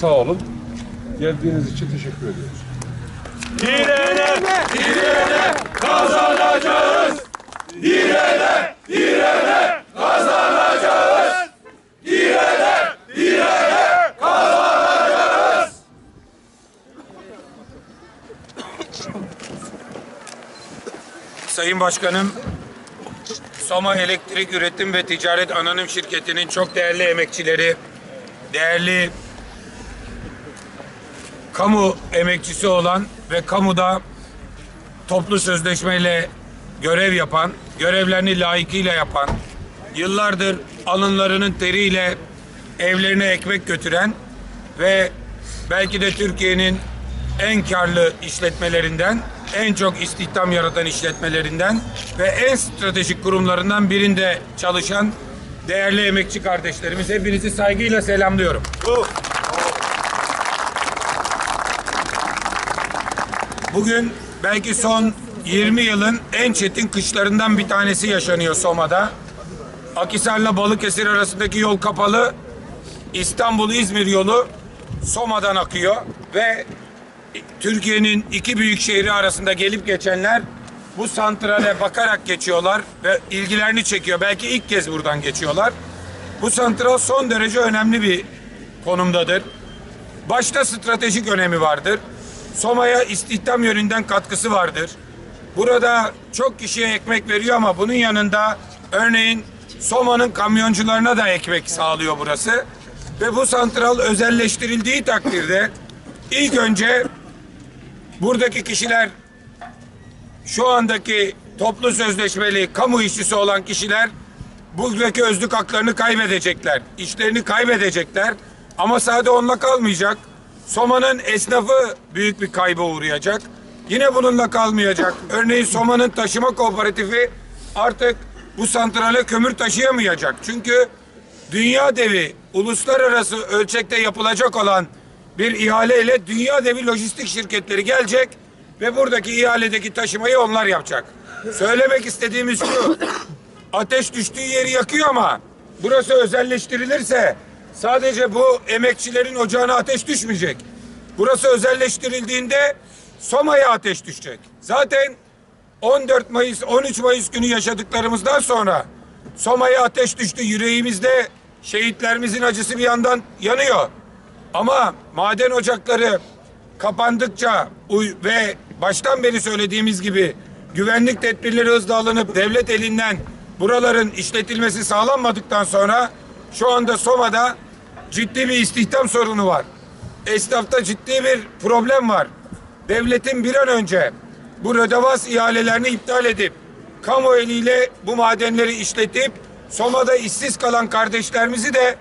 Sağ olun. Geldiğiniz için teşekkür ediyoruz. Sayın Başkanım, Soma Elektrik Üretim ve Ticaret Anonim Şirketi'nin çok değerli emekçileri, değerli kamu emekçisi olan ve kamuda toplu sözleşmeyle görev yapan, görevlerini layıkıyla yapan, yıllardır alınlarının teriyle evlerine ekmek götüren ve belki de Türkiye'nin en karlı işletmelerinden, en çok istihdam yaratan işletmelerinden ve en stratejik kurumlarından birinde çalışan değerli emekçi kardeşlerimiz hepinizi saygıyla selamlıyorum. Bugün belki son 20 yılın en çetin kışlarından bir tanesi yaşanıyor Soma'da. Akisar'la Balıkesir arasındaki yol kapalı. İstanbul-İzmir yolu Soma'dan akıyor ve Türkiye'nin iki büyük şehri arasında gelip geçenler bu santrale bakarak geçiyorlar ve ilgilerini çekiyor. Belki ilk kez buradan geçiyorlar. Bu santral son derece önemli bir konumdadır. Başta stratejik önemi vardır. Soma'ya istihdam yönünden katkısı vardır. Burada çok kişiye ekmek veriyor ama bunun yanında örneğin Soma'nın kamyoncularına da ekmek sağlıyor burası. Ve bu santral özelleştirildiği takdirde ilk önce buradaki kişiler şu andaki toplu sözleşmeli kamu işçisi olan kişiler buradaki özlük haklarını kaybedecekler. işlerini kaybedecekler. Ama sadece onunla kalmayacak. Soma'nın esnafı büyük bir kayba uğrayacak. Yine bununla kalmayacak. Örneğin Soma'nın taşıma kooperatifi artık bu santrale kömür taşıyamayacak. Çünkü dünya devi uluslararası ölçekte yapılacak olan bir ihaleyle dünya devi lojistik şirketleri gelecek ve buradaki ihaledeki taşımayı onlar yapacak. Söylemek istediğimiz şu. Ateş düştüğü yeri yakıyor ama burası özelleştirilirse sadece bu emekçilerin ocağına ateş düşmeyecek. Burası özelleştirildiğinde Soma'ya ateş düşecek. Zaten 14 Mayıs 13 Mayıs günü yaşadıklarımızdan sonra Soma'ya ateş düştü. Yüreğimizde şehitlerimizin acısı bir yandan yanıyor. Ama maden ocakları kapandıkça ve baştan beri söylediğimiz gibi güvenlik tedbirleri hızla alınıp devlet elinden buraların işletilmesi sağlanmadıktan sonra şu anda Soma'da ciddi bir istihdam sorunu var. Esnafta ciddi bir problem var. Devletin bir an önce bu rödevas ihalelerini iptal edip kamu eliyle bu madenleri işletip Soma'da işsiz kalan kardeşlerimizi de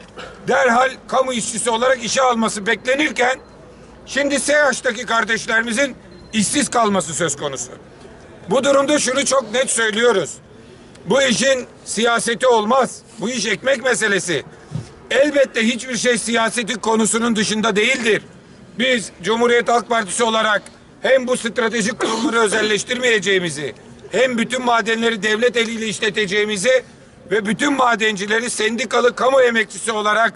derhal kamu işçisi olarak işe alması beklenirken şimdi SEH'taki kardeşlerimizin işsiz kalması söz konusu. Bu durumda şunu çok net söylüyoruz. Bu işin siyaseti olmaz. Bu iş ekmek meselesi. Elbette hiçbir şey siyaseti konusunun dışında değildir. Biz Cumhuriyet Halk Partisi olarak hem bu stratejik kurumları özelleştirmeyeceğimizi hem bütün madenleri devlet eliyle işleteceğimizi ve bütün madencileri sendikalı kamu emekçisi olarak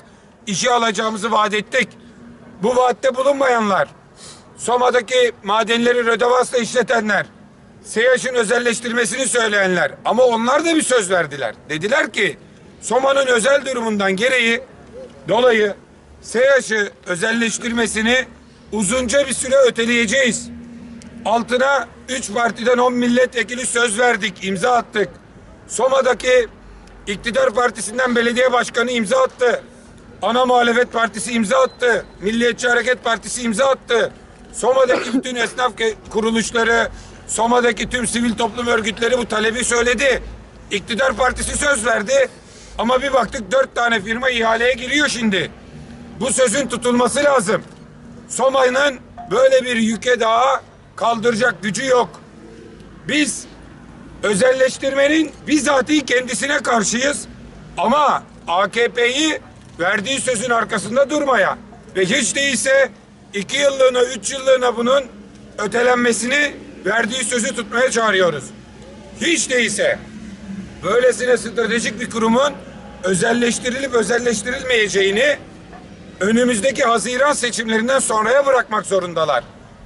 işe alacağımızı vaat ettik. Bu vaatte bulunmayanlar, Soma'daki madenleri rödevasla işletenler, SEHAŞ'ın özelleştirmesini söyleyenler ama onlar da bir söz verdiler. Dediler ki Soma'nın özel durumundan gereği dolayı SEHAŞ'ı özelleştirmesini uzunca bir süre öteleyeceğiz. Altına üç partiden on milletvekili söz verdik, imza attık. Soma'daki iktidar partisinden belediye başkanı imza attı. Ana muhalefet partisi imza attı. Milliyetçi Hareket Partisi imza attı. Soma'daki bütün esnaf kuruluşları, Soma'daki tüm sivil toplum örgütleri bu talebi söyledi. İktidar partisi söz verdi. Ama bir baktık dört tane firma ihaleye giriyor şimdi. Bu sözün tutulması lazım. Soma'nın böyle bir yüke daha kaldıracak gücü yok. Biz özelleştirmenin bizatihi kendisine karşıyız. Ama AKP'yi verdiği sözün arkasında durmaya ve hiç değilse iki yıllığına, üç yıllığına bunun ötelenmesini verdiği sözü tutmaya çağırıyoruz. Hiç değilse böylesine stratejik bir kurumun özelleştirilip özelleştirilmeyeceğini önümüzdeki Haziran seçimlerinden sonraya bırakmak zorundalar.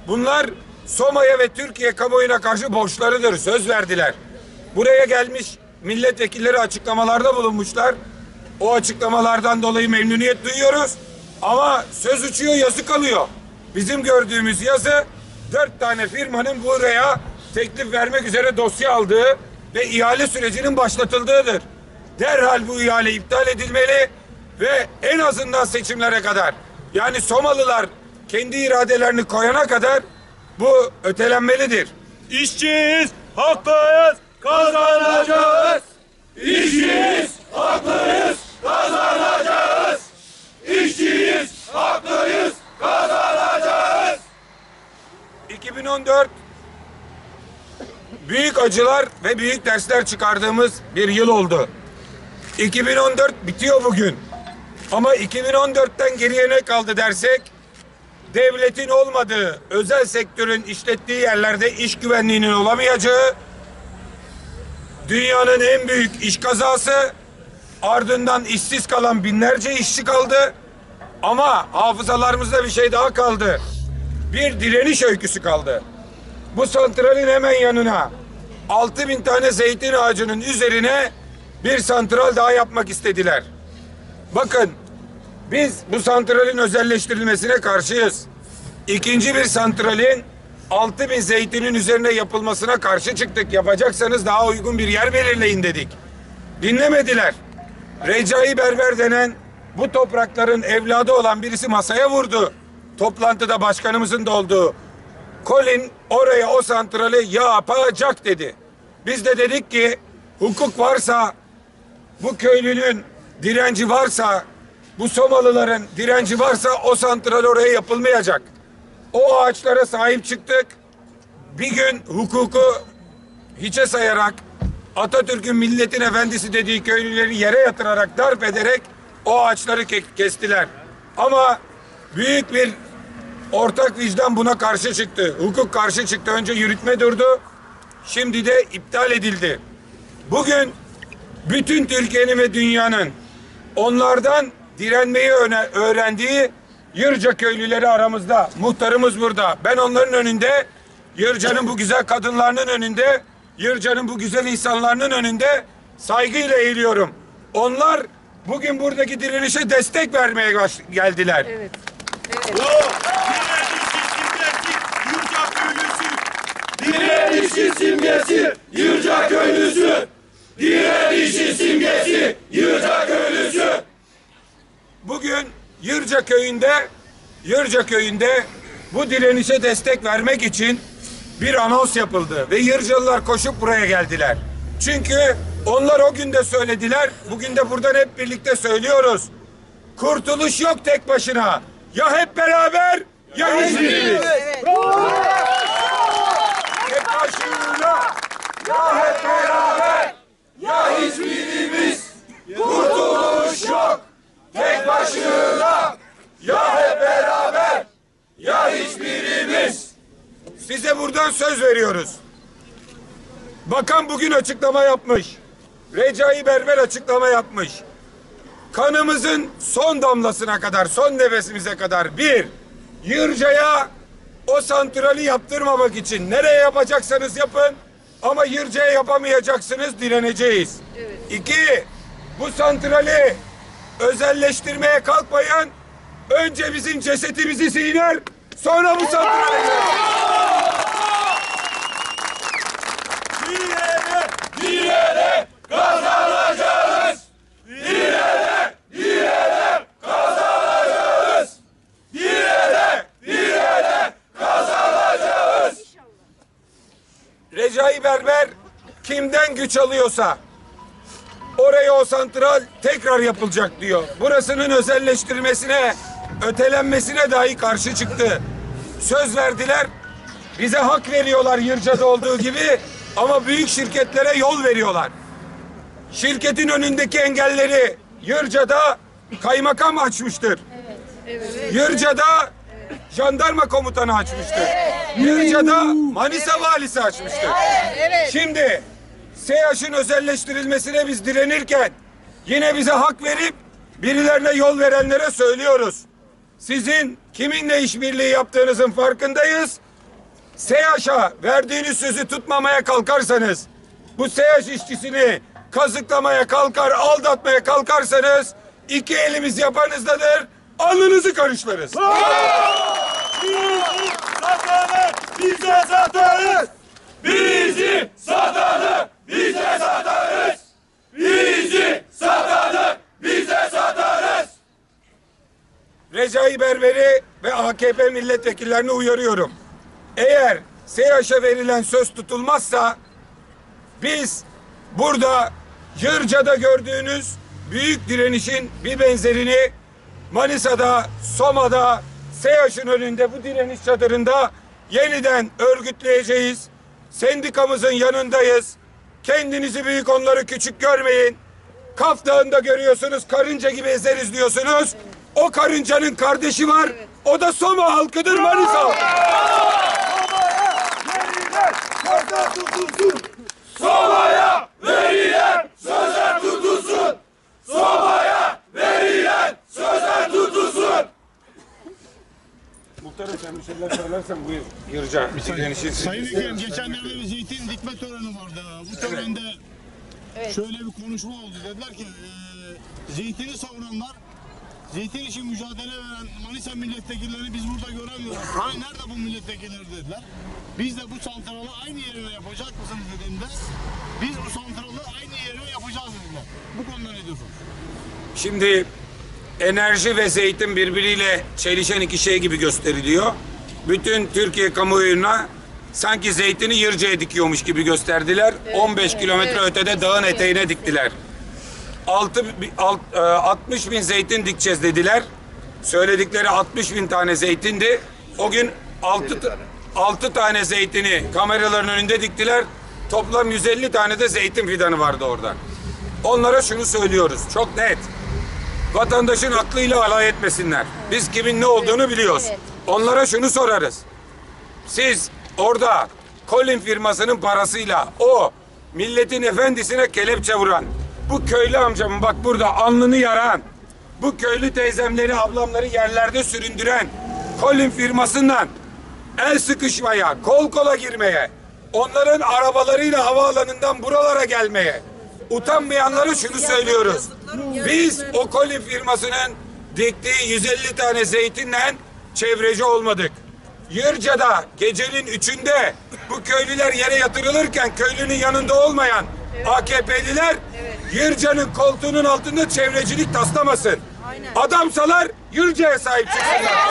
Bunlar Soma'ya ve Türkiye kamuoyuna karşı borçlarıdır. Söz verdiler. Buraya gelmiş milletvekilleri açıklamalarda bulunmuşlar. O açıklamalardan dolayı memnuniyet duyuyoruz. Ama söz uçuyor yazı kalıyor. Bizim gördüğümüz yazı dört tane firmanın buraya teklif vermek üzere dosya aldığı ve ihale sürecinin başlatıldığıdır. Derhal bu ihale iptal edilmeli ve en azından seçimlere kadar yani Somalılar kendi iradelerini koyana kadar bu ötelenmelidir. İşçiyiz, haklıyız, kazanacağız. İşçiyiz, haklıyız, kazanacağız. İşçiyiz, haklıyız, kazanacağız. 2014 büyük acılar ve büyük dersler çıkardığımız bir yıl oldu. 2014 bitiyor bugün. Ama 2014'ten geriye ne kaldı dersek devletin olmadığı, özel sektörün işlettiği yerlerde iş güvenliğinin olamayacağı, dünyanın en büyük iş kazası, ardından işsiz kalan binlerce işçi kaldı. Ama hafızalarımızda bir şey daha kaldı. Bir direniş öyküsü kaldı. Bu santralin hemen yanına 6000 bin tane zeytin ağacının üzerine bir santral daha yapmak istediler. Bakın biz bu santralin özelleştirilmesine karşıyız. İkinci bir santralin 6000 bin zeytinin üzerine yapılmasına karşı çıktık. Yapacaksanız daha uygun bir yer belirleyin dedik. Dinlemediler. Recai Berber denen bu toprakların evladı olan birisi masaya vurdu. Toplantıda başkanımızın da olduğu. Colin oraya o santrali yapacak dedi. Biz de dedik ki hukuk varsa bu köylünün direnci varsa bu Somalıların direnci varsa o santral oraya yapılmayacak. O ağaçlara sahip çıktık. Bir gün hukuku hiçe sayarak Atatürk'ün milletin efendisi dediği köylüleri yere yatırarak darp ederek o ağaçları ke- kestiler. Ama büyük bir ortak vicdan buna karşı çıktı. Hukuk karşı çıktı. Önce yürütme durdu. Şimdi de iptal edildi. Bugün bütün Türkiye'nin ve dünyanın onlardan direnmeyi öğrendiği Yırca köylüleri aramızda. Muhtarımız burada. Ben onların önünde Yırca'nın bu güzel kadınlarının önünde Yırca'nın bu güzel insanlarının önünde saygıyla eğiliyorum. Onlar bugün buradaki direnişe destek vermeye geldiler. Direnişin simgesi, Yırca köylüsü. Direnişin simgesi, Yırca köylüsü. Bugün Yırca köyünde Yırca köyünde bu direnişe destek vermek için bir anons yapıldı ve Yırcalılar koşup buraya geldiler. Çünkü onlar o gün de söylediler, bugün de buradan hep birlikte söylüyoruz. Kurtuluş yok tek başına. Ya hep beraber ya hiçbirimiz. Tek başına ya hep beraber ya hiçbirimiz. Kurtuluş yok tek başına ya hep beraber ya hiçbirimiz. Size buradan söz veriyoruz. Bakan bugün açıklama yapmış. Recai Berber açıklama yapmış. Kanımızın son damlasına kadar, son nefesimize kadar bir, Yırca'ya o santrali yaptırmamak için nereye yapacaksanız yapın ama Yırca'ya yapamayacaksınız direneceğiz. İki, bu santrali özelleştirmeye kalkmayın. Önce bizim cesetimizi siner, sonra bu santrali. Direne, direne, kazanacağız. Direne, direne, kazanacağız. Direne, direne, kazanacağız. Recai Berber kimden güç alıyorsa oraya o santral tekrar yapılacak diyor. Burasının özelleştirilmesine, ötelenmesine dahi karşı çıktı. Söz verdiler. Bize hak veriyorlar Yırca'da olduğu gibi ama büyük şirketlere yol veriyorlar. Şirketin önündeki engelleri Yırca'da kaymakam açmıştır. Yırca'da jandarma komutanı açmıştır. Yırca'da Manisa valisi açmıştır. Şimdi SEAŞ'ın özelleştirilmesine biz direnirken yine bize hak verip birilerine yol verenlere söylüyoruz. Sizin kiminle işbirliği yaptığınızın farkındayız. SEAŞ'a verdiğiniz sözü tutmamaya kalkarsanız, bu SEAŞ işçisini kazıklamaya kalkar, aldatmaya kalkarsanız iki elimiz yapanızdadır, alnınızı karışlarız. Satanı bize satarız. Bizi satanı bize satarız. Bizi satanı bize satarız. Recai Berber'i ve AKP milletvekillerini uyarıyorum. Eğer SEAŞ'a verilen söz tutulmazsa biz burada Yırca'da gördüğünüz büyük direnişin bir benzerini Manisa'da, Soma'da, SEAŞ'ın önünde bu direniş çadırında yeniden örgütleyeceğiz. Sendikamızın yanındayız. Kendinizi büyük onları küçük görmeyin. Kaf Dağı'nda görüyorsunuz karınca gibi ezeriz diyorsunuz. O karıncanın kardeşi var. O da Soma halkıdır Manisa. halkı. Soma'ya verilen sözler tutulsun. Soma'ya verilen sözler tutulsun. Muhtarım sen bir şeyler söylersen buyur. Yırca direnişin. Sayın Ekrem geçenlerde bir zeytin dikme töreni vardı. Bu törende şöyle bir konuşma oldu. Dediler ki e, zeytini savunanlar zeytin için mücadele veren Manisa milletvekillerini biz burada göremiyoruz. Hani nerede bu milletvekilleri dediler. Biz de bu santralı aynı yerine yapacak mısınız dediğimde biz bu santralı aynı yerine yapacağız dediler. Bu konuda ne diyorsunuz? Şimdi enerji ve zeytin birbiriyle çelişen iki şey gibi gösteriliyor. Bütün Türkiye kamuoyuna sanki zeytini Yırca'ya dikiyormuş gibi gösterdiler. 15 kilometre ötede dağın eteğine diktiler. Altı, alt, e, 60 bin zeytin dikeceğiz dediler. Söyledikleri 60 bin tane zeytindi. O gün 6, 6 tane zeytini kameraların önünde diktiler. Toplam 150 tane de zeytin fidanı vardı orada. Onlara şunu söylüyoruz çok net. Vatandaşın aklıyla alay etmesinler. Biz kimin ne olduğunu biliyoruz. Onlara şunu sorarız. Siz orada Colin firmasının parasıyla o milletin efendisine kelepçe vuran, bu köylü amcamın bak burada alnını yaran, bu köylü teyzemleri, ablamları yerlerde süründüren Colin firmasından el sıkışmaya, kol kola girmeye, onların arabalarıyla havaalanından buralara gelmeye utanmayanlara şunu söylüyoruz. Biz o Colin firmasının diktiği 150 tane zeytinle çevreci olmadık. Yırca'da gecenin üçünde bu köylüler yere yatırılırken köylünün yanında olmayan AKP'liler Yırca'nın koltuğunun altında çevrecilik taslamasın. Adamsalar Yırca'ya sahip çıksınlar.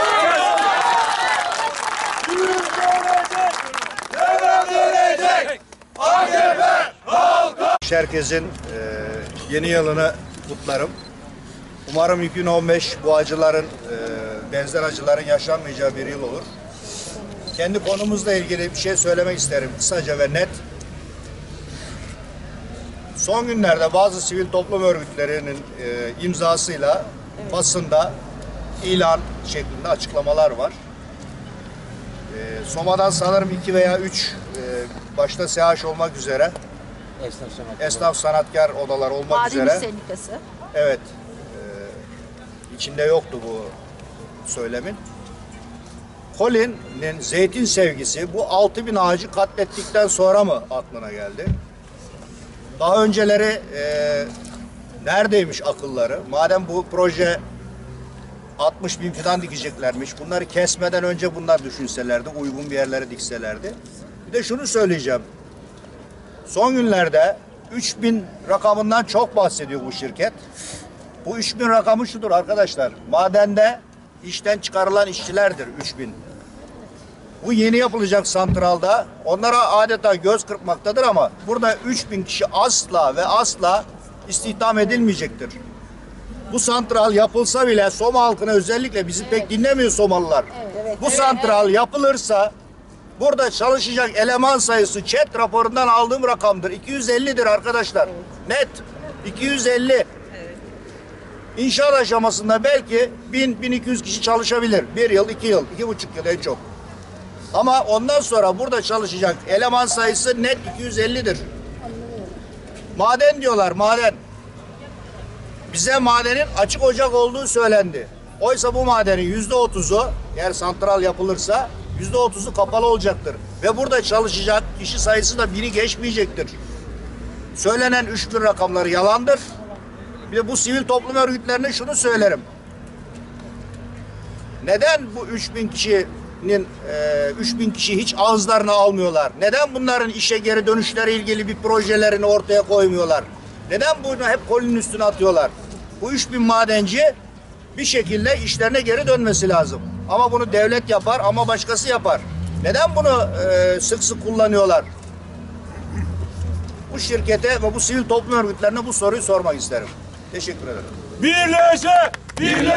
Devam edecek. AKP Herkesin e, yeni yılını kutlarım. Umarım 2015 bu acıların, e, benzer acıların yaşanmayacağı bir yıl olur. Kendi konumuzla ilgili bir şey söylemek isterim kısaca ve net. Son günlerde bazı sivil toplum örgütlerinin e, imzasıyla basında ilan şeklinde açıklamalar var. E, Soma'dan sanırım iki veya üç e, başta SEAŞ olmak üzere esnaf sanatkar odalar olmak Maden üzere. İş Sendikası. Evet. e, içinde yoktu bu söylemin. Colin'in zeytin sevgisi bu 6000 ağacı katlettikten sonra mı aklına geldi? Daha önceleri e, neredeymiş akılları? Madem bu proje 60 bin fidan dikeceklermiş. Bunları kesmeden önce bunlar düşünselerdi. Uygun bir yerlere dikselerdi. Bir de şunu söyleyeceğim. Son günlerde 3000 rakamından çok bahsediyor bu şirket. Bu 3000 rakamı şudur arkadaşlar. Madende işten çıkarılan işçilerdir 3000. Bu yeni yapılacak santralda onlara adeta göz kırpmaktadır ama burada 3000 kişi asla ve asla istihdam edilmeyecektir. Bu santral yapılsa bile Soma halkına özellikle bizi pek dinlemiyor Somalılar. Bu santral yapılırsa burada çalışacak eleman sayısı ÇED raporundan aldığım rakamdır. 250'dir arkadaşlar. Net. 250. İnşaat aşamasında belki 1000-1200 kişi çalışabilir. Bir yıl, iki yıl, iki buçuk yıl en çok. Ama ondan sonra burada çalışacak eleman sayısı net 250'dir. Maden diyorlar, maden. Bize madenin açık ocak olduğu söylendi. Oysa bu madenin yüzde otuzu eğer santral yapılırsa yüzde otuzu kapalı olacaktır. Ve burada çalışacak kişi sayısı da bini geçmeyecektir. Söylenen 3000 rakamları yalandır. Bir de bu sivil toplum örgütlerine şunu söylerim. Neden bu 3000 kişinin e, 3000 kişi hiç ağızlarına almıyorlar? Neden bunların işe geri dönüşleri ilgili bir projelerini ortaya koymuyorlar? Neden bunu hep kolinin üstüne atıyorlar? Bu 3000 madenci bir şekilde işlerine geri dönmesi lazım. Ama bunu devlet yapar ama başkası yapar. Neden bunu e, sık sık kullanıyorlar? Bu şirkete ve bu sivil toplum örgütlerine bu soruyu sormak isterim. Teşekkür ederim. Birleşe! Birleşe!